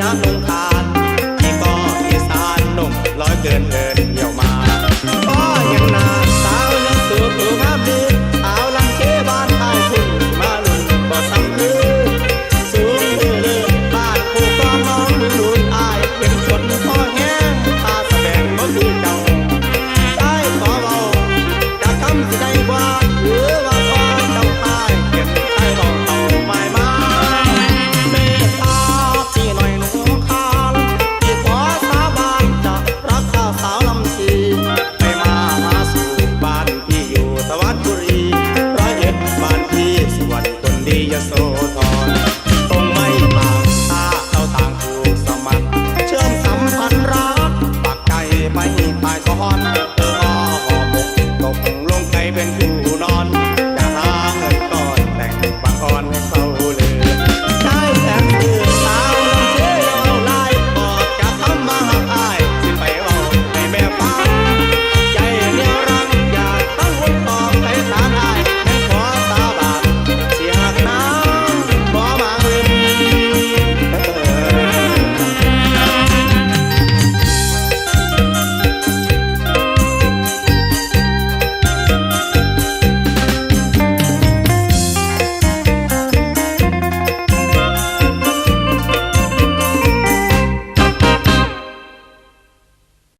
นะนุ่งขานที่ก็อีสานนุ่มร้อยเกินเอ่ย อน